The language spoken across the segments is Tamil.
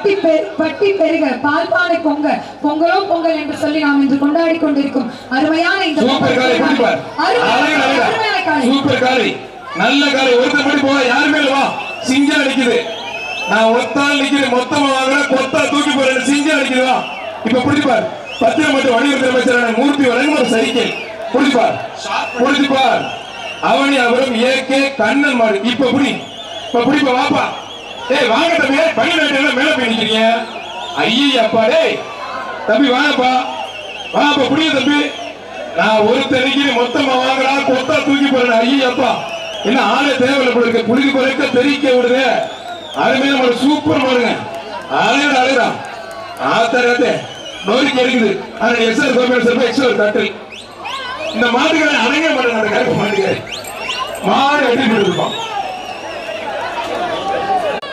பட்டி பட்டி பெருக பால்பானை பொங்க. பொங்கலோ பொங்கல் என்று சொல்லி நாம் இன்று கொண்டாடி கொண்டிருக்கும் அருமையான இந்த சூப்பர் காலை நல்ல காலை ஒருத்தர் மட்டும் போக யாருமே வா? சிங்கம் அடிக்குது. நான் ஒத்தால் நிக்கிறேன். மொத்தமா வாங்குற கொத்தா தூக்கி போறேன் சிங்கம் அடிக்குது. வா. இப்ப பிடிப்பார் பத்திரம் மட்டும் வணிகத்துறை அமைச்சரான மூர்த்தி வழங்கும் ஒரு சைக்கிள் பிடிப்பார் பிடிப்பார் அவனி அவரும் ஏ கே கண்ணன் மாடு இப்ப புடி இப்ப பிடிப்ப வாப்பா. ஏய் வாங்க தம்பி பனி நாட்டு மேல பண்ணிக்கிறீங்க ஐயப்பா டேய். தம்பி வாங்கப்பா. வாப்பா புடிய தம்பி. நான் ஒரு தனிக்கு மொத்தமா வாங்குறா கொத்தா தூக்கி போறேன் ஐயப்பா என்ன ஆளே தேவையில்ல போல இருக்கு. புடிக்க போறக்க தெரிக்க விடுது அருமையா நம்ம சூப்பர் பாருங்க அழகா அழகா ஆத்தரத்தே நோய்க்கு இருக்குது ஆனா எஸ்ஆர் கோபிநாத் சார் எக்ஸல் தட்டில் இந்த மாட்டுகளை அடங்க மாட்டேன் அந்த கருப்பு மாட்டுகள் மாடு வெட்டி போயிருப்பான்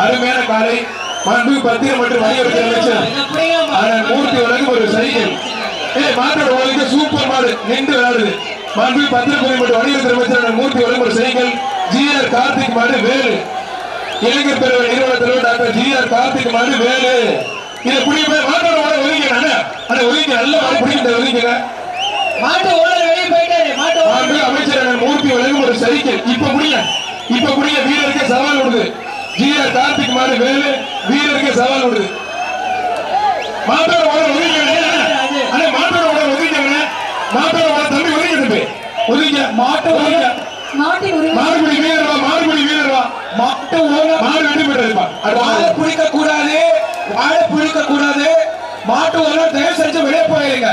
அருமையான காலை மாண்பு பத்திரம் மற்றும் வணிகத்துறை அமைச்சர். மூர்த்தி வழங்கும் ஒரு சைக்கிள் ஏய் மாட்டோட வாழ்க்கை சூப்பர் மாடு நின்று விளையாடுது மாண்பு பத்திரத்துறை மற்றும் வணிகத்துறை அமைச்சர் மூர்த்தி வழங்கும் ஒரு சைக்கிள் ஜி ஆர் கார்த்திக் மாடு வேலு. இளைஞர் பேரவை நிறுவன தலைவர் டாக்டர் ஜி ஆர் கார்த்திக் மாடு வேலு. இதை புடி போய் மாட்டோட மாடு ஒதுக்கிறேன் அண்ணா. ஒதுக்கி நல்ல மாடு பிடிக்கிற ஒதுக்கிறேன் மாட்டு ஓனர் வெளியே போயிட்டாரு மாட்டு மாண்பு அமைச்சர் மூர்த்தி வழங்கும் ஒரு சைக்கிள் இப்ப முடிய இப்ப முடிய வீரருக்கு சவால் விடுது. ஆர் கார்த்திக் மாடு வேலு வீரருக்கு சவால் விடுது மாட்டோட ஓட ஒதுங்க மாட்டோட ஓட ஒதுங்க மாட்டோட ஓட தம்பி ஒதுங்க ஒதுங்க மாட்டை ஒதுங்க நாட்டின் உரிமை மாடுபிடி வீரர் வா மாடுபிடி வீரர் வா. மாட்டு ஓனர் மாடு வெட்டி போயிட்டதுப்பா வாழை புளிக்க கூடாது வாழை புளிக்க கூடாது மாட்டு ஓனர் தயவு செஞ்சு வெளியே போயிருங்க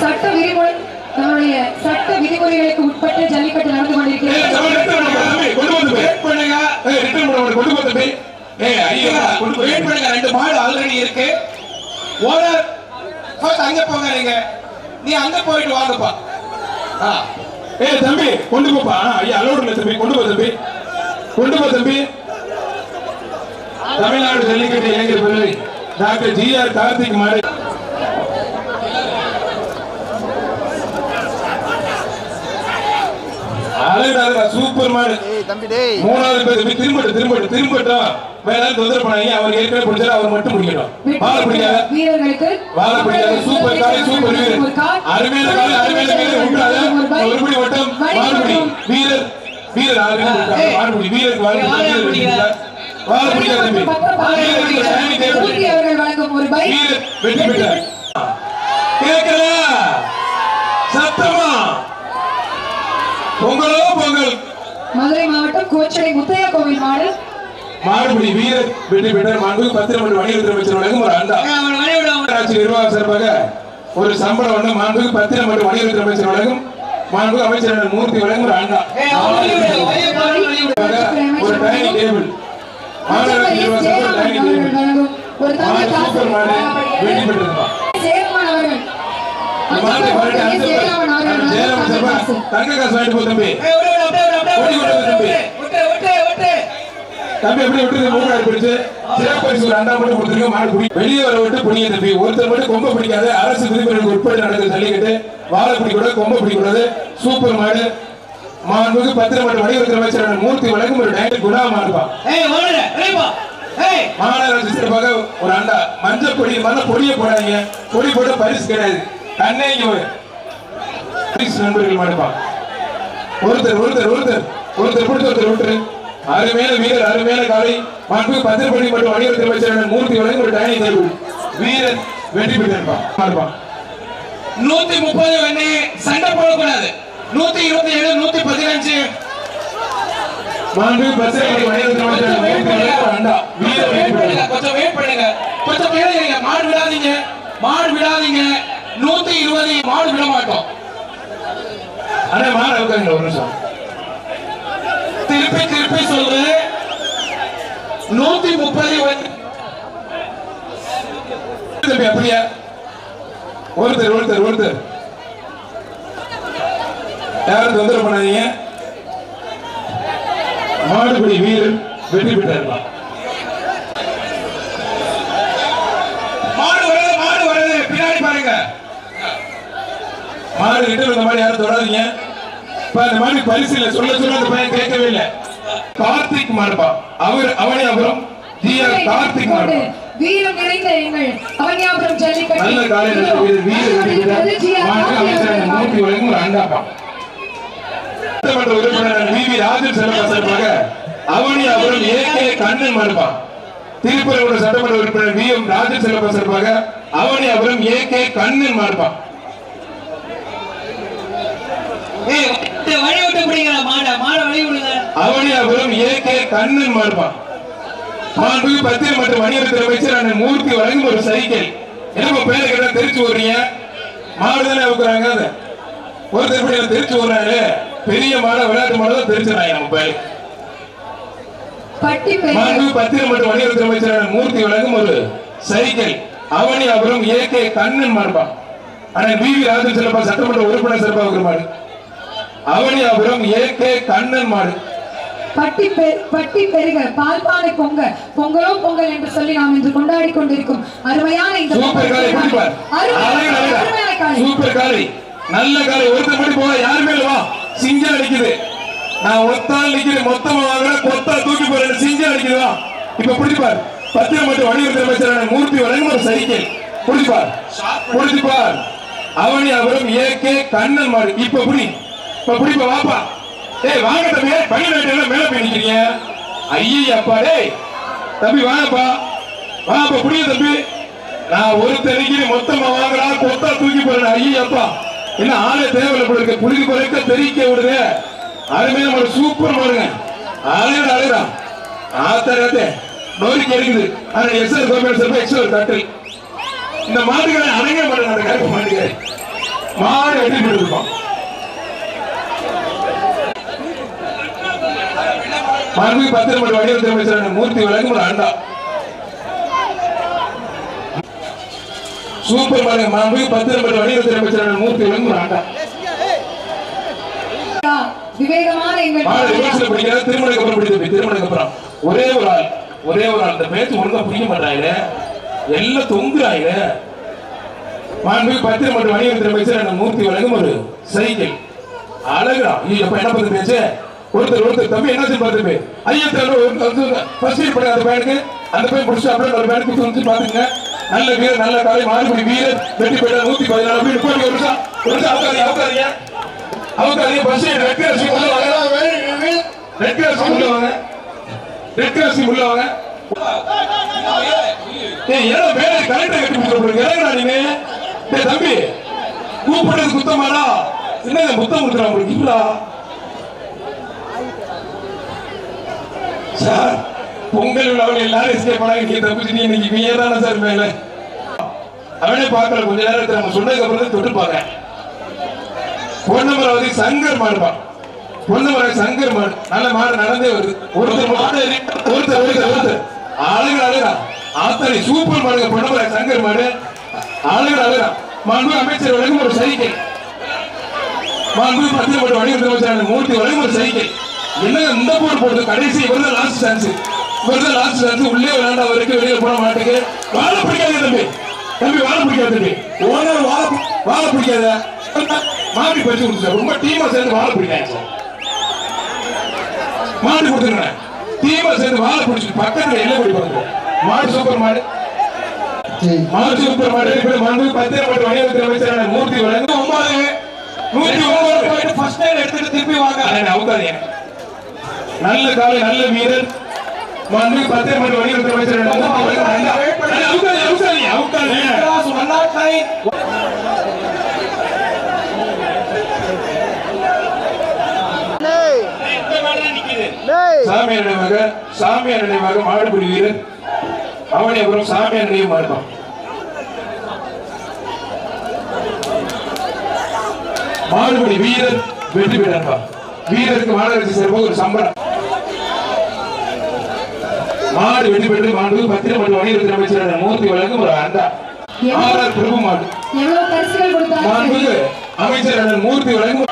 சட்ட விதிமுறை நம்முடைய சட்ட விதிமுறைகளுக்கு உட்பட்டு ஜல்லிக்கட்டு நடந்து கொண்டிருக்கிறது. கொண்டு வந்து போய் வெயிட் பண்ணுங்க ஏய், கொண்டு வந்து போய் ஐயா கொண்டு போய் வெயிட் ரெண்டு மாடு ஆல்ரெடி இருக்கு. ஓனர் ஃபர்ஸ்ட் அங்க போங்க நீங்க. நீ அங்க போயிட்டு வாங்கப்பா. ஆ. ஏய் தம்பி கொண்டு போப்பா. ஐயா அலோடு இல்ல தம்பி. கொண்டு போ தம்பி. கொண்டு போ தம்பி. தமிழ்நாடு ஜல்லிக்கட்டு இளைஞர் பிள்ளை டாக்டர் ஜி ஆர் கார்த்திக் மாடு அழகு அழகா சூப்பர் மாடு. ஏய் தம்பி டேய். மூணாவது பேர் தம்பி திரும்பட்டும் திரும்பட்டும் யாரும் தொந்தரவு பண்ணாங்க அவர் ஏற்கனவே பிடிச்சாரு அவர் மட்டும் பிடிக்கட்டும். வாழ பிடிக்காத வீரர்களுக்கு வாழ பிடிக்காத சூப்பர் காலை சூப்பர் வீரர் ஒரு கால். அருமையான வீரர் விட்டாத ஒருபடி வட்டம் மாறுபடி வீரர் வீரர் ஆறு மாறுபடி வீரருக்கு வாழ வீரர் பிடிக்கிறார் வாழ பிடிக்காத தம்பி. வீரருக்கு சாமி தேவை மூர்த்தி அவர்கள் வழங்கும் ஒரு பைக். வீரர் வெற்றி பெற்றார். கேட்கல சத்தமா? பொங்கலோ பொங்கல். மதுரை மாவட்டம் கோச்சடை முத்தையா கோவில் மாடு. மாறுபடி வீரர் வெற்றி பெற்றார் மாண்பு பத்திரம் மற்றும் வணிகத்துறை அமைச்சர் வழங்கும் ஒரு அண்டா. அவன் வெளியே விட நகராட்சி நிர்வாக சார்பாக ஒரு சம்பளம் ஒன்று மாண்புக்கு பத்திரம் மற்றும் வணிகத்துறை அமைச்சர் வழங்கும் மாண்புக்கு அமைச்சர் மூர்த்தி வழங்கும் ஒரு அண்டா. ஒரு டைனிங் டேபிள். மாநகராட்சி நிர்வாக சார்பாக ஒரு டைனிங் டேபிள். வெற்றி பெற்றிருப்பான் சேர்மன் அவர்கள் இந்த மாட்டை பாருங்க அந்த சேராமன் அவர்கள் ஜெயராமன் வழங்கும் தங்க காசு தங்க வாங்கிட்டு போ தம்பி தம்பி எப்படி விட்டு மூணு பிடிச்சு சிறப்பரிசு அண்டா மட்டும் கொடுத்துருக்க மாடு பிடி வெளியே வர விட்டு பிடிங்க தம்பி ஒருத்தர் மட்டும் கொம்ப பிடிக்காது அரசு விதிமுறைகளுக்கு உட்பட்டு நடக்குது ஜல்லிக்கட்டு வாழை பிடிக்கூடாது கொம்ப பிடிக்கூடாது சூப்பர் மாடு மாண்புக்கு பத்திரம் மற்றும் அமைச்சரான மூர்த்தி வழங்கும் ஒரு டைரி குணா மாடுப்பா மாநகராட்சி சிறப்பாக ஒரு அண்டா. மஞ்சள் பொடி மண்ண பொடியை போடாதீங்க. பொடி போட்டு பரிசு கிடையாது கண்ணே நண்பர்கள் மாடுப்பா. ஒருத்தர் ஒருத்தர் ஒருத்தர். ஒருத்தர் பிடிச்ச ஒருத்தர் ஒருத்தர் அருமையான வீரர் அருமையான காலை மாண்பு பத்திரப்படி மற்றும் வணிகத்துறை அமைச்சரான மூர்த்தி வழங்கும் ஒரு டைனிங் டேபிள் வீரர் வெற்றி பெற்றிருப்பான் நூத்தி முப்பது வெண்ணி சண்டை போடக்கூடாது. நூத்தி இருபத்தி ஏழு நூத்தி பதினஞ்சு. மாண்பு பத்திரப்படி வணிகத்துறை அமைச்சரான மூர்த்தி வழங்கும் ஒரு அண்டா வீரர் வெற்றி பெற்றிருப்பான் கொஞ்சம் வெயிட் பண்ணுங்க கொஞ்சம் கேளுங்க மாடு விடாதீங்க மாடு விடாதீங்க நூத்தி இருபது மாடு விட மாட்டோம் அண்ணா ஒரு நிமிஷம். திருப்பி திருப்பி சொல்றேன் நூத்தி முப்பது வந்து அப்படியா. ஒருத்தர் ஒருத்தர் ஒருத்தர். யாரும் தொந்தரவு பண்ணாதீங்க. மாடுபிடி வீரன் வெற்றி பெற்றார். மாடு வருது மாடு வருது. பின்னாடி பாருங்க. மாடு கிட்ட மாதிரி யாரும் தொடாதீங்க. அந்த மாதிரி பரிசுல சொல்ல சொல்ல அந்த பையன் கேட்கவே இல்லை கார்த்திக் மாடுப்பா அவர் அவனே அப்புறம் கார்த்திக் வீரம் நிறைந்த எங்கள் அவனியாபுரம் ஜல்லிக்கட்டு. நல்ல காலையில் மூர்த்தி வழங்கும் ஒரு அண்டாப்பா சட்டமன்ற உறுப்பினர் வி வி ராஜன் செல்வா சார்பாக அவனியாபுரம் ஏ கே கண்ணன் மாடுப்பா திருப்பரங்குன்ற சட்டமன்ற உறுப்பினர் வி எம் ராஜன் செல்வா சார்பாக அவனியாபுரம் ஏ கே கண்ணன் ஏய் இந்த வழி விட்டு பிடிங்க மாடை மாடை வழி விடுங்க. அவனியாபுரம் ஏ கே கண்ணன் மாடுப்பா மாண்புக்கு பத்திரம் மற்றும் வணிகத்துறை அமைச்சர் அண்ணன் மூர்த்தி வழங்கும் ஒரு சைக்கிள். என்ன பேரை கேட்டா தெரிச்சு விடுறீங்க மாடு தானே வைக்கிறாங்க அது? ஒரு திருப்பதி தெரிச்சு விடுறாரு பெரிய மாடை விளையாட்டு மாடு தான் தெரிச்சுறாங்க நம்ம பேரு. மாண்பு பத்திரம் மற்றும் வணிகத்துறை அமைச்சர் அண்ணன் மூர்த்தி வழங்கும் ஒரு cycle. Avaniyapuram A K Kannan மாடுப்பா அண்ணன் வி வி ராஜன் செல்லப்பா சட்டமன்ற உறுப்பினர் சிறப்பாக மாடு. அவனியாபுரம் ஏ கே கண்ணன் மாடு பட்டி பட்டி பெருக பால்பானை பொங்க பொங்கலோ பொங்கல் என்று சொல்லி நாம் இன்று கொண்டாடி கொண்டிருக்கும் அருமையான இந்த சூப்பர் காலை நல்ல காலை ஒருத்தர் மட்டும் போக யாருமே வா? சிங்கம் அடிக்குது. நான் ஒத்தால் நிக்கிறேன். மொத்தமா வாங்குறேன். கொத்தா தூக்கி போறேன். சிங்கம் அடிக்குது. வா. இப்ப பிடிப்பார் பத்திரம் மற்றும் வணிகத்துறை அமைச்சரான மூர்த்தி வழங்கும் ஒரு சைக்கிள் பிடிப்பார். பிடிப்பார் அவனி அவரும் ஏ கே கண்ணன் மாடு இப்ப புடி. இப்ப பிடிப்ப வாப்பா. ஏய் வாங்க தம்பி பனி நாட்டில மேல போய் நிக்கிறீங்க. அப்பா டேய். தம்பி வாங்கப்பா வாப்பா புடிய தம்பி. நான் ஒரு தனிக்கு மொத்தமா வாங்குறா கொத்தா தூக்கி போறேன் ஐயப்பா என்ன ஆளே தேவையில்ல போல இருக்கு. புளிக்கு குறைக்க தெரிவிக்க விடுது அருமையா ஒரு சூப்பர் மாடுங்க அழகா அழகா ஆத்தரத்தை நோரிக்கு இருக்குது ஆனா எஸ்ஆர் கோபிநாத் சார் எக்ஸ்ஆர் தட்டில் இந்த மாடுகளை அணைய மாட்டேன் அந்த கருப்பு மாடுகள் மாடு வெட்டி போட்டுருப்பான் மாண்புக்கு பத்திரம் மற்றும் வடிவத்துறை அமைச்சரான மூர்த்தி வழங்கும் ஒரு அண்டா சூப்பர் மாடு மாண்புக்கு பத்திரம் மற்றும் வடிவத்துறை அமைச்சரான மூர்த்தி வழங்கும் ஒரு அண்டா விவேகமான திருமணக்கு அப்புறம் பிடித்து திருமணக்கு அப்புறம். ஒரே ஒரு ஆள் ஒரே ஒரு ஆள் இந்த பேச்சு ஒழுங்கா பிடிக்க மாட்டாங்க எல்லாம் தொங்குறாங்க மாண்புக்கு பத்திரம் மற்றும் வணிகத்துறை அமைச்சரான மூர்த்தி வழங்கும் ஒரு சைக்கிள். அழகா ஐயோ என்ன பண்ணு பேச்சு? ஒருத்தர் ஒருத்தர் தம்பி என்ன செய்ய பார்த்துட்டு ஐயா ஒரு ஃபர்ஸ்ட் இயர் பண்ண அந்த பையனுக்கு அந்த பையன் முடிச்சு அப்புறம் ஒரு பையனுக்கு வந்து பாத்துங்க நல்ல வீரர் நல்ல காலை மாறுபடி வீரர். வெற்றி பெற்ற நூத்தி பதினாலு பேர் போய் ஒரு நிமிஷம் ஒரு நிமிஷம் அவுக்காதீங்க அவுக்காதீங்க அவுக்காதீங்க ஃபர்ஸ்ட் இயர் ரெட் கலர் உள்ள வாங்க. ரெட் கலர் உள்ள வாங்க. ரெட் கலர் உள்ள வாங்க. ஏய் ஏதோ வேற கரெக்டா கட்டி கொடுத்துருங்க இறங்கடா நீங்க. ஏய் தம்பி கூப்பிடுறது குத்தமாடா. என்ன முத்தம் கொடுக்குறான் உங்களுக்கு? இல்லா சார். பொங்கல் விழாவில் எல்லாரும் எஸ்கேப் பண்ணாங்க. நீங்க தப்பிச்சு இன்னைக்கு நீங்க தானே சார் மேல அவனே பார்க்கல கொஞ்ச நேரத்துல நம்ம சொன்னதுக்கு அப்புறம் தான் தொட்டு பார்க்க பொன்னமராவதி சங்கர் மாடுப்பான் பொன்னமராவதி சங்கர் மாடு. நல்ல மாடு நடந்தே வருது. ஒருத்தர் மாடு ஒருத்தர் ஒருத்தர் ஒருத்தர். அழகு அழகா ஆத்தனை சூப்பர் மாடுங்க பொன்னமராவதி சங்கர் மாடு. அழகு அழகா மாண்பு அமைச்சர் வழங்கும் ஒரு சைக்கிள். மாண்பு பத்திரப்பட்ட அமைச்சரான மூர்த்தி வழங்கும் ஒரு சைக்கிள். என்னங்க இந்த போர் போடுறது கடைசி இவர்தான் லாஸ்ட் சான்ஸ் இவர்தான் லாஸ்ட் சான்ஸ் உள்ளே விளையாண்டா வரைக்கும் வெளியே போட மாட்டேங்க வாழ பிடிக்காது தம்பி. தம்பி வாழ பிடிக்காது தம்பி. ஓனர் வாழ வாழ பிடிக்காத. மாடி பறிச்சு கொடுத்து ரொம்ப டீமா சேர்ந்து வாழ பிடிக்காது. சார் மாடு கொடுத்துருங்க டீமா சேர்ந்து வாழ பிடிச்சிட்டு பக்கத்துல எல்லை போய் பாருங்க. மாடு சூப்பர் மாடு. மாடு சூப்பர் மாடு. இப்படி மாண்பு பத்திரப்பட்ட வணிகத்துறை அமைச்சரான மூர்த்தி வழங்கும் ஒன்பது. நூத்தி ஒன்பது. போயிட்டு ஃபர்ஸ்ட் எடுத்துட்டு திருப்பி வாங்க. அவுக்காதீங்க. நல்ல காலை நல்ல வீரர் அவுக்காதீங்க. கிளாஸ் ஒன் நாட் நைன் சாமியார் நினைவாக சாமியார் நினைவாக மாடுபிடி வீரர் அவனை அப்புறம் சாமியார் நினைவு மாடுதான் மாடுபிடி வீரர் வெற்றி பெற்றா வீரருக்கு மாநகராட்சி சார்பாக ஒரு சம்பளம் மாடு வெற்றி பெற்று மாண்பு பத்திரம் மற்றும் வணிகத்துறை அமைச்சர் மூர்த்தி வழங்கும் ஒரு அண்டா. ஆர்ஆர் பிரபு மாடு. அமைச்சர் மூர்த்தி வழங்கும்.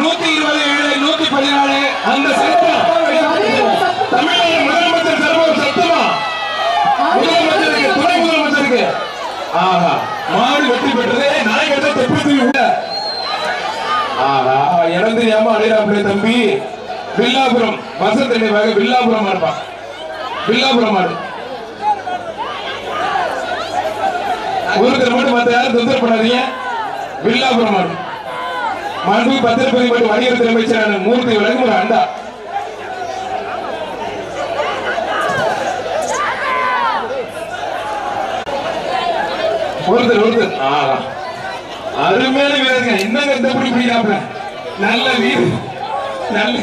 நூத்தி இருபது ஏழு நூத்தி பதினாலு. அந்த தமிழ்நாடு முதலமைச்சர் சர்வம் சத்தமா? முதலமைச்சருக்கு துணை முதலமைச்சருக்கு. ஆஹா மாடு வெற்றி பெற்றது நாயகத்தை தெப்பி தூக்கி விட ஆஹா இறந்து ஏமா அடையாளப்படி தம்பி. வில்லாபுரம். வசந்த நினைவாக வில்லாபுரம் இருப்பான் வில்லாபுரம் மாடு ஒருத்தர் மட்டும் மற்ற யாரும் தொந்தரவு பண்ணாதீங்க. வில்லாபுரம் மாடு மாண்பு பத்திரப்பதி மற்றும் வணிகத்துறை அமைச்சரான மூர்த்தி வழங்கும் ஒரு அண்டா. ஒருத்தர் ஒருத்தர். ஆஹா அருமையான வீரருங்க. என்னங்க இந்த பிடி பிடிக்கிறாப்ல நல்ல வீடு நல்ல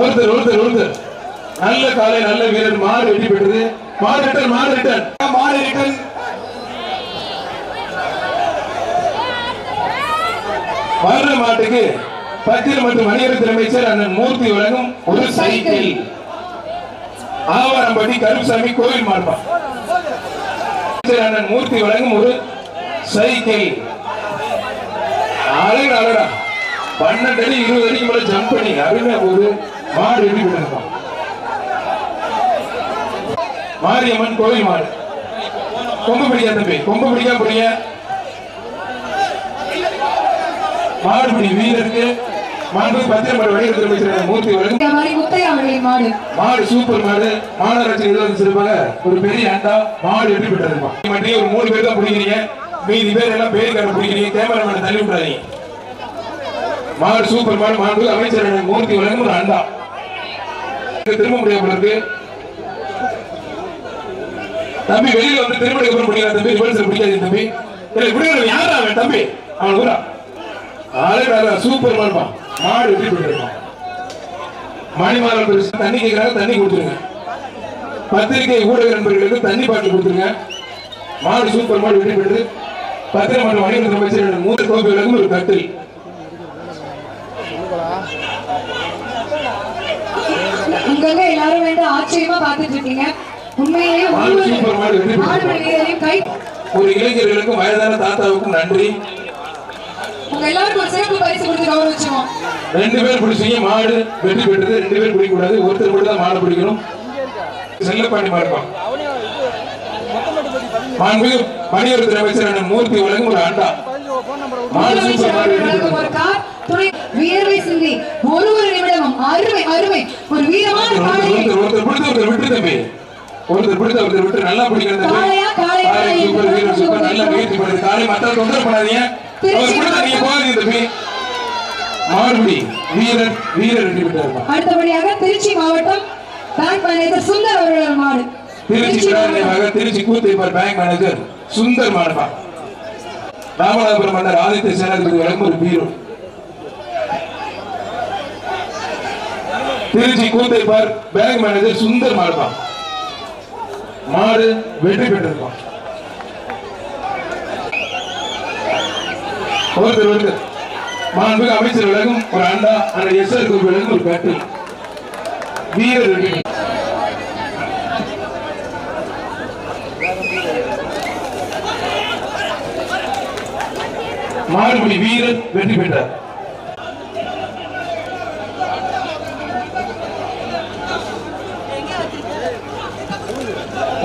ஒருத்தர் ஒருத்தர் ஒருத்தர் நல்ல காலை நல்ல வீரர். மாறு வெற்றி பெற்றது. மாடு ரிட்டன் மாடு ரிட்டன் மாடு ரிட்டன் வர்ற மாட்டுக்கு பத்திர மற்றும் வணிகத்துறை அமைச்சர் அண்ணன் மூர்த்தி வழங்கும் ஒரு சைக்கிள். ஆவாரம்பட்டி கருப்புசாமி கோவில் மார்பா. அண்ணன் மூர்த்தி வழங்கும் ஒரு சைக்கிள். அழகு அழகா பன்னெண்டு அடி இருபது அடிக்கு மேல ஜம்ப் பண்ணி அருமையா போகுது. மாடு எப்படி விட்டுருக்கோம் மாரியம்மன் கோவில் மாடு. கொம்பு பிடிக்கா தம்பி? கொம்பு பிடிக்கா பிடிங்க மாடுபிடி வீரருக்கு மாண்பு பத்திரமடு வணிகத்துறை அமைச்சர் மூர்த்தி மாடு. மாடு சூப்பர் மாடு. மாநகராட்சி நிர்வாகம் வச்சிருப்பாங்க ஒரு பெரிய அண்டா. மாடு எப்படி பெற்றிருப்பா மட்டும் ஒரு மூணு பேர் தான் பிடிக்கிறீங்க. மீதி பேர் எல்லாம் பேருக்கார பிடிக்கிறீங்க கேமராமேன் தள்ளி விடாதீங்க மாடு சூப்பர் மாடு மாடு அமைச்சர் மூர்த்தி வழங்கும் ஒரு அண்டா. திரும்ப முடியாது இருக்கு தம்பி வெளியில வந்து திரும்ப கூட முடியாது தம்பி ரிவர்ஸ் பிடிக்காது தம்பி. இல்லை விடுங்க யாரா அவன் தம்பி? அவன் கூட அழகா சூப்பர் மாடுப்பா மாடு எப்படி பெற்றிருப்பான் மணிமாலம் பெருசு தண்ணி கேட்கறாங்க தண்ணி கொடுத்துருங்க. பத்திரிகை ஊடக நண்பர்களுக்கு தண்ணி பாட்டு கொடுத்துருங்க. மாடு சூப்பர் மாடு வெற்றி பெற்று பத்திரம் மற்றும் வணிகத்துறை அமைச்சர் மூத்த கோப்பை விளக்கும் ஒரு கட்டில். அங்கங்க எல்லாரும் வந்து ஆச்சரியமா பார்த்துட்டு இருக்கீங்க. உண்மையிலேயே ஒரு இளைஞர்களுக்கும் வயதான தாத்தாவுக்கும் நன்றி. உங்க எல்லாருக்கும் ஒரு சிறப்பு பரிசு கொடுத்து கௌரவிச்சோம் ரெண்டு பேர் பிடிச்சீங்க. மாடு வெற்றி பெற்றது. ரெண்டு பேர் பிடிக்க கூடாது ஒருத்தர் மட்டும் தான் மாடு பிடிக்கணும். செல்லப்பாண்டி மாடுப்பான் மாண்புமிகு மணியரத்துறை அமைச்சர் அண்ணன் மூர்த்தி வழங்கும் ஒரு அண்டா மாடு சூப்பர் மாடு ஒரு கார் துணை வியர்வை சிந்தி ஒரு ஒரு நிமிடமும் அருமை அருமை ஒரு வீரமான காளையை ஒருத்தர் ஒருத்தர் ஒருத்தர் பிடித்த ஒருத்தர் விட்டு தம்பி. ஒருத்தர் பிடித்த ஒருத்தர் விட்டு நல்லா பிடிக்கிறது காளை காளை, சூப்பர் வீரர் சூப்பர், சூப்பர் நல்ல சூப்பர். முயற்சி பண்ணுது காளை மத்தவங்க தொந்தரவு பண்ணாதீங்க. அவர் பிடித்த நீங்க போகாதீங்க தம்பி. மாடுபிடி வீரர் வீரர் அடுத்தபடியாக திருச்சி மாவட்டம் பேங்க் மேனேஜர் சுந்தர் அவர்களோட மாடு. திருச்சி திருச்சி திருச்சி கூத்திப்பார் பேங்க் மேனேஜர் சுந்தர் மாடபா ராமநாதபுரம் மன்னர் ஆதித்ய சேனாதிபதி வழங்கும் ஒரு bureau. Trichy Koothappar bank manager Sundar மாடபா மாடு வெற்றி பெற்றிருப்பான் ஒருத்தர் ஒருத்தர். மாண்புக்கு அமைச்சர் விலகும் ஒரு அண்டா அந்த எஸ்ஆர் கோவில் விலகும் ஒரு பேட்டில் வீரர் வெற்றி பெற்றார். மாறுபடி வீரர் வெற்றி பெற்றார்.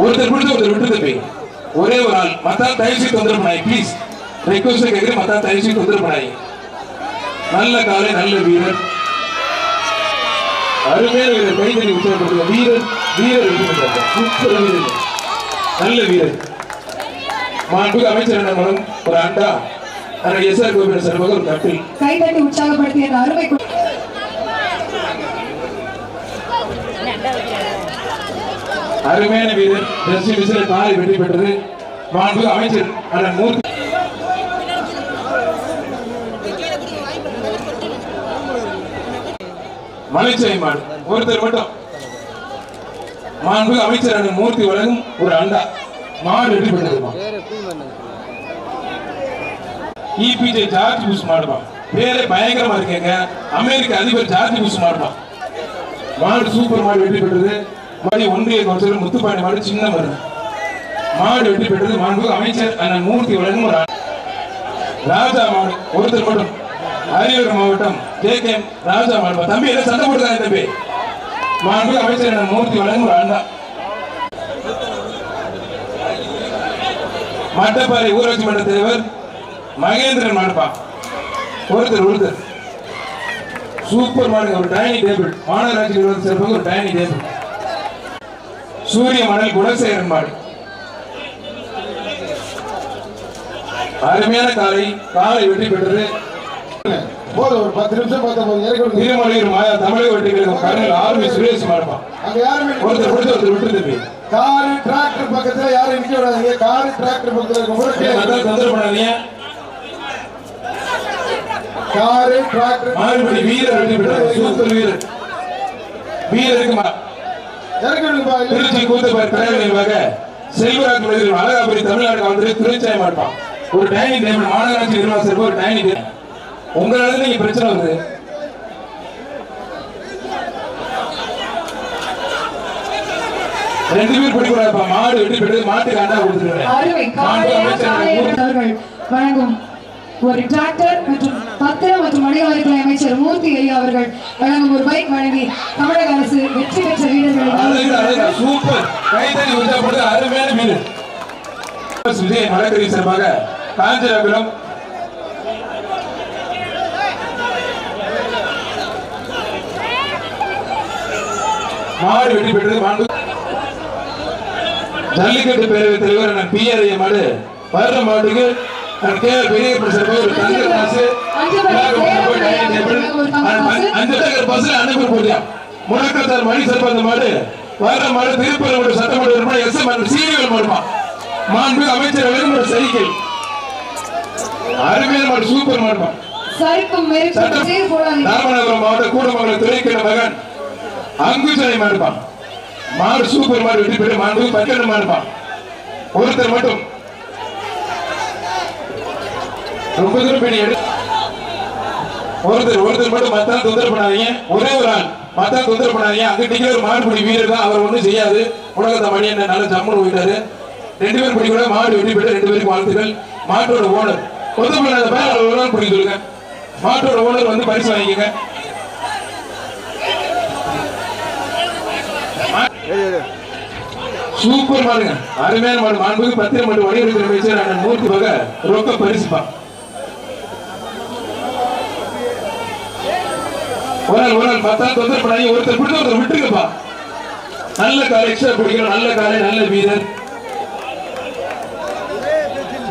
ஒருத்தர் விட்டு ஒருத்தர் விட்டு தம்பி ஒரே ஒரு ஆள். மத்தா தயவு செய்து தொந்தரவு பண்ணாய் ப்ளீஸ் ரெக்வஸ்ட் கேட்கிறேன் மத்தா தயவு செய்து தொந்தரவு பண்ணாய் நல்ல காலை நல்ல வீரர். அருமையான வீரர் கைதறி உற்சாகப்படுத்த வீரர் வீரர் சூப்பர் வீரர். நல்ல வீரர். மாண்புக்கு அமைச்சர் என்ன மூலம் ஒரு அண்டா. எஸ்ஆர் கோவில் சார்பாக ஒரு கட்டில் கைதட்டி உற்சாகப்படுத்திய அந்த அருமை கு- அருமையான வீரர் டெஸ்டி விசில காலை வெற்றி பெற்றது. மாண்புக்கு அமைச்சர் அண்ணன் மூர்த்தி. மலைச்சாய் மாடு ஒருத்தர் மட்டும். மாண்புக்கு அமைச்சர் அண்ணன் மூர்த்தி வழங்கும் ஒரு அண்டா. மாடு வெற்றி பெற்றதுமா இபிஜே ஜார்ஜ் புஷ் மாடுவான் பேரே பயங்கரமா இருக்கேங்க. அமெரிக்க அதிபர் ஜார்ஜ் புஷ் மாடுவான் மாடு சூப்பர் மாடு வெற்றி பெற்றது. மாடி ஒன்றிய கவுன்சிலர் முத்துப்பாண்டி மாடு சின்ன மாடு மாடு வெற்றி பெற்றது மாண்பு அமைச்சர் அண்ணன் மூர்த்தி வழங்கும் ராஜா மாடு ஒருத்தர் மட்டும். அரியலூர் மாவட்டம் ஜே கே ராஜா மாடு. தம்பி என்ன சண்டை போட்டுதான் தம்பி. மாண்பு அமைச்சர் அண்ணன் மூர்த்தி வழங்கும் அண்ணா. மட்டப்பாறை ஊராட்சி மன்ற தலைவர் மகேந்திரன் மாடுப்பா. ஒருத்தர் ஒருத்தர். சூப்பர் மாடுங்க ஒரு டைனிங் டேபிள் மாநகராட்சி நிறுவனம் சிறப்பாக ஒரு டைனிங் டேபிள் சூரிய மணல் குணசேகரன் மாடு. அருமையான காலை காலை வெற்றி பெற்றது. போதும் ஒரு பத்து நிமிஷம் பார்த்தா போதும். திருமலையூர் மாயா தமிழக வெற்றி கழகம் கர்னல் ஆர்மி சுரேஷ் மாடுப்பா. அங்க யாருமே ஒருத்தர் பிடிச்ச ஒருத்தர் விட்டு தம்பி காரு டிராக்டர் பக்கத்துல யாரும் நிக்க விடாதீங்க. காரு டிராக்டர் பக்கத்துல தொந்தரவு பண்ணாதீங்க. காரு டிராக்டர் மாறுபடி வீரர் வெற்றி பெற்றார் சூப்பர் வீரர். வீரருக்கு திருச்சி கூத்தப்பார் தலைவர் நிர்வாக செல்வராஜ் மனிதர் அழகாபுரி தமிழ்நாடு வந்து திருச்சாய் மாட்டான் ஒரு டைனிங் டேபிள் மாநகராட்சி நிர்வாக சார்பு ஒரு டைனிங் டேபிள். உங்களால நீங்க பிரச்சனை வருது. ரெண்டு பேர் பிடிக்கூடாதுப்பா மாடு வெட்டி பெற்று மாட்டுக்கு அண்டா வழங்கும் ஒரு டிராக்டர் மற்றும் பத்திரம் மற்றும் மனிதவளத்துறை அமைச்சர் மூர்த்தி ஐயா அவர்கள் வழங்கும் ஒரு பைக் வழங்கி தமிழக அரசு வெற்றி பெற்ற வீரர்களை சூப்பர். கைத்தறி உற்சாகப்படுது அருமையான வீடு. விஜய் மலக்கரி சார்பாக காஞ்சிராபுரம் மாடு வெற்றி பெற்றது ஜல்லிக்கட்டு பேரவைத் தலைவர் பி ஆர் மாடு. வர்ற மாட்டுக்கு அண்ணன் கே ஆர் பெரியப்பன் சார்பாக ஒரு தங்க காசு அஞ்சு தங்க பஸ்ல அனுப்பி போட்டியா? முடக்கத்தார் மணி சார்பா அந்த மாடு வர்ற மாடு திருப்பரங்குன்ற சட்டமன்ற உறுப்பினர் எஸ் எம் சீனியர் மாடுமா? மாண்பு அமைச்சர் ஒரு சைக்கிள் அருமையான மாடு சூப்பர் மாடுமா? ராமநாதபுரம் மாவட்ட கூடமங்கலம் துறைக்கிற மகன் அங்குசனை மாடுப்பான் மாடு சூப்பர் மாடு வெற்றி பெற்று மாடு பக்கெண்டு மாடுப்பான் ஒருத்தர் மட்டும் ரொம்ப தூரம் போய் ஒருத்தர் ஒருத்தர் மட்டும் மத்தால் தொந்தரவு பண்ணாதீங்க. ஒரே ஒரு ஆள் மத்தால் தொந்தரவு பண்ணாதீங்க. அங்க நிக்கிற ஒரு மாடுபிடி வீரர் தான் அவர் ஒன்றும் செய்யாது. உலகத்தை மணி என்ன நல்ல ஜம்முன்னு போயிட்டாரு. ரெண்டு பேர் பிடி கூட மாடு வெட்டி பெற்று ரெண்டு பேருக்கு வாழ்த்துக்கள். மாட்டோட ஓனர். ஒத்து பண்ணாத பேர் ஒரு நாள் பிடிக்க சொல்லுங்க. மாட்டோட ஓனர் வந்து பரிசு வாங்கிக்கங்க. சூப்பர் மாடுங்க. அருமையான மாடு. மாண்புக்கு பத்திரம் மாடு வணிகத்துறை அமைச்சர் அண்ணன் மூர்த்தி வகை ரொக்க பரிசுப்பான் ஒரு ஒரு பார்த்தா ஒருத்தர் பிடிச்ச ஒருத்தர் விட்டுருங்கப்பா. நல்ல காலை எக்ஸ்ட்ரா பிடிக்கணும். நல்ல காலை நல்ல வீரர்.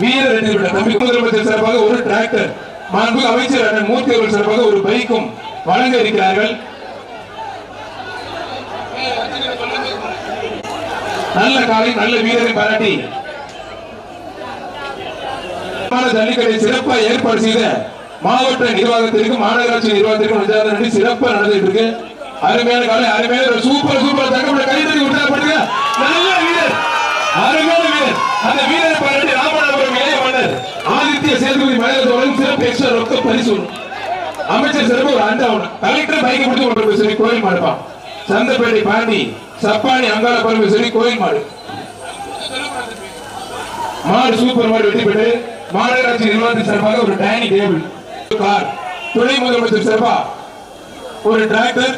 வீரர் ரெண்டு தம்பி முதலமைச்சர் சார்பாக ஒரு டிராக்டர் மாண்பு அமைச்சர் அண்ணன் மூர்த்தி அவர்கள் சார்பாக ஒரு பைக்கும் வழங்க இருக்கிறார்கள். நல்ல காலை நல்ல வீரரை பாராட்டி. ஜல்லிக்கட்டை சிறப்பாக ஏற்பாடு செய்த மாவட்ட நிர்வாகத்திற்கும் மாநகராட்சி நிர்வாகத்திற்கும் நெஞ்சார்ந்த நன்றி. சிறப்பாக நடந்துட்டு இருக்கு அருமையான காலை அருமையான ஒரு சூப்பர் சூப்பர் தங்கப்பட கைத்தறி உற்சாகப்படுங்க நல்ல வீரர். அருமையான வீரர். அந்த வீரரை பாராட்டி ராமநாதபுரம் இளைய மன்னர் ஆதித்ய சேதுபதி மலையாளத்தோடும் சிறப்பு எக்ஸ்ட்ரா ரொக்க பரிசு. அமைச்சர் சிறப்பு ஒரு அண்டா ஒண்ணு கலெக்டர் பைக்கை பிடிச்சி கொண்டு போய் சொல்லி கோயில் மாடுப்பான் சந்தப்பேட்டை பாண்டி சப்பானி அங்காள பரம்பு சரி கோயில் மாடு. மாடு சூப்பர் மாடு வெற்றி பெற்று மாநகராட்சி நிர்வாகத்தின் சார்பாக ஒரு டைனிங் டேபிள். துணை முதலமைச்சர் சார்பா ஒரு டிராக்டர்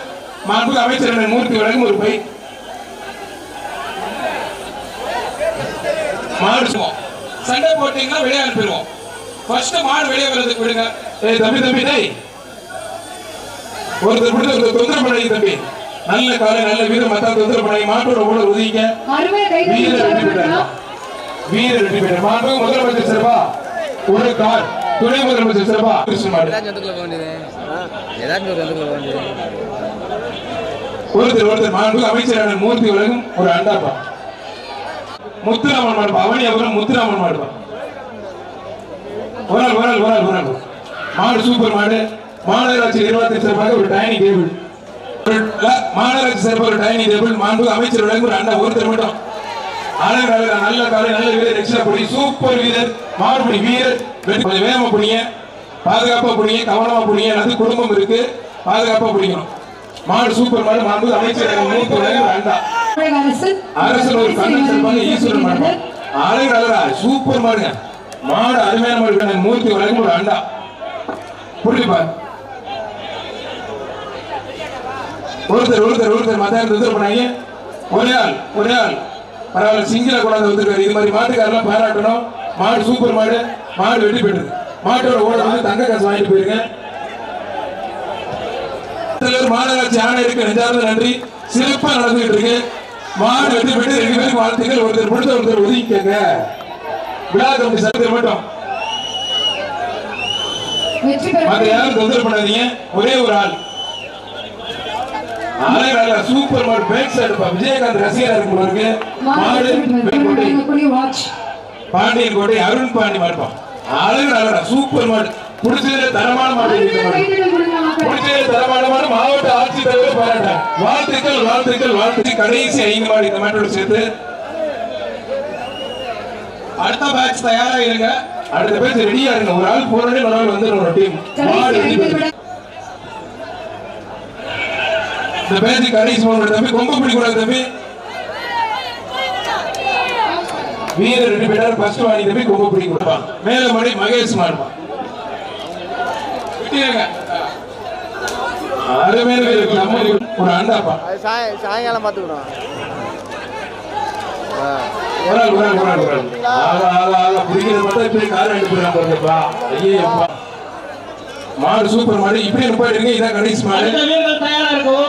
மாண்புக்கு அமைச்சர் மூர்த்தி வழங்கும் ஒரு பை. மாடு. சண்டை போட்டீங்கன்னா வெளியே அனுப்பிடுவோம் ஃபர்ஸ்ட் மாடு வெளியே வர்றதுக்கு விடுங்க. ஏய் தம்பி தம்பி டேய். ஒருத்தர் பிடிச்ச ஒருத்தர் தொந்தரவு பண்ணாதீங்க தம்பி. நல்ல காலை நல்ல வீரர் மத்தா தொந்தரவு பண்ணாதீங்க மாட்டோட கூட உதவிங்க வீரர் வெற்றி பெற்றார். வீரர் வெற்றி முதலமைச்சர் சிறப்பா ஒரு கார். துணை முதலமைச்சர் சிறப்பா ஒருத்தர் ஒருத்தர் மாண்பு அமைச்சரான மூர்த்தி உலகம் ஒரு அண்டாப்பா. முத்துராமன் மாடுப்பா. அவனி அப்புறம் முத்துராமன் மாடுப்பா. ஒரு நாள் ஒரு நாள் ஒரு நாள் ஒரு நாள் மாடு சூப்பர் மாடு. மாநகராட்சி நிர்வாகத்தின் சார்பாக ஒரு டைனிங் டேபிள். மாநகராட்சி சார்பாக ஒரு டைனிங் டேபிள். மாண்பு அமைச்சர் வழங்கும் ஒரு அண்டா ஒருத்தர் மட்டும். அழகு அழகு நல்ல காலை நல்ல வீரர் எக்ஸ்ட்ரா புடி சூப்பர் வீரர் மாறுபடி வீரர் கொஞ்சம் வேகமா புடிங்க பாதுகாப்பா புடிங்க கவனமா புடிங்க குடும்பம் இருக்கு. பாதுகாப்பா புடிக்கணும் மாடு சூப்பர் மாடு மாண்பு அமைச்சர் மூத்த வேண்டாம் அரசு ஒரு ஈஸ்வரன் மாடு. அழகு அழகா சூப்பர் மாடுங்க. மாடு அருமையான மாடு கண்ணன் மூர்த்தி உலகம் ஒரு அண்டா புரியுதுப்பா ஒருத்தர் ஒருத்தர் ஒருத்தர் மத்த பண்ணாங்க. ஒரே ஆள் ஒரே ஆள். பரவாயில்ல சிங்கில கொண்டாந்து வந்திருக்காரு. இது மாதிரி மாட்டுக்காரெல்லாம் பாராட்டணும். மாடு சூப்பர் மாடு. மாடு வெட்டி போயிடுது மாட்டோட ஓட வந்து தங்க காசு வாங்கிட்டு போயிருங்க மாநகராட்சி ஆணையருக்கு நெஞ்சார்ந்த நன்றி. சிறப்பா நடந்துகிட்டு இருக்கு. மாடு வெட்டி போயிட்டு ரெண்டு பேருக்கு வாழ்த்துக்கள். ஒருத்தர் பிடிச்ச ஒருத்தர் ஒதுக்கிக்கங்க. விழா கமிட்டி சட்டத்தில் மட்டும். யாரும் தொந்தரவு பண்ணாதீங்க. ஒரே ஒரு ஆள். நல்ல சூப்பர் மாடு பேக் சைடு விஜயகாந்த் ரசிகரா இருக்கும் இருக்கு மாடு வெண்கோட்டை. வழங்கக்கூடிய வாட்ச் பாண்டியன் கோட்டை அருண் பாண்டி மாடுப்பான் அழகு சூப்பர் மாடு. பிடிச்சதுல தரமான மாடு. பிடிச்சதுல தரமான மாடு. மாவட்ட ஆட்சித்தலைவர் பாராட்டார் வாழ்த்துக்கள் வாழ்த்துக்கள் வாழ்த்து கடைசி ஐந்து மாடு இந்த மாட்டோட சேர்த்து. அடுத்த பேட்ச் தயாரா இருங்க. அடுத்த பேச்சு ரெடியா இருங்க. ஒரு ஆள் போறதே ஒரு ஆள் வந்து ஒரு டீம் மாடு கடைசி வெற்றி ஐந்து பெற்று விட இந்த பேச்சு கடைசி மூணு தம்பி கொம்பு பிடிக்கூடாது தம்பி. வீரர் ரெண்டு பேர் ஃபர்ஸ்ட் வாங்கி தம்பி கொம்பு பிடிக்க கொடுப்பான் மேல மணி மகேஷ் நம்ம ஒரு அண்டாப்பா. சாயங்காலம் பார்த்துக்கணும். ஒரு ஆள் ஒரு ஆள் ஒரு ஆள் ஒரு ஆள் ஆகா ஆகா ஆகா. பிடிக்கிறது மட்டும் இப்படி கார் அனுப்பிடுறான் பாருங்கப்பா. ஐயப்பா மாடு சூப்பர் மாடு. இப்படி நிப்பாட்டிருங்க இதான் கடைசி மாடு. தயாரா இருக்கும்.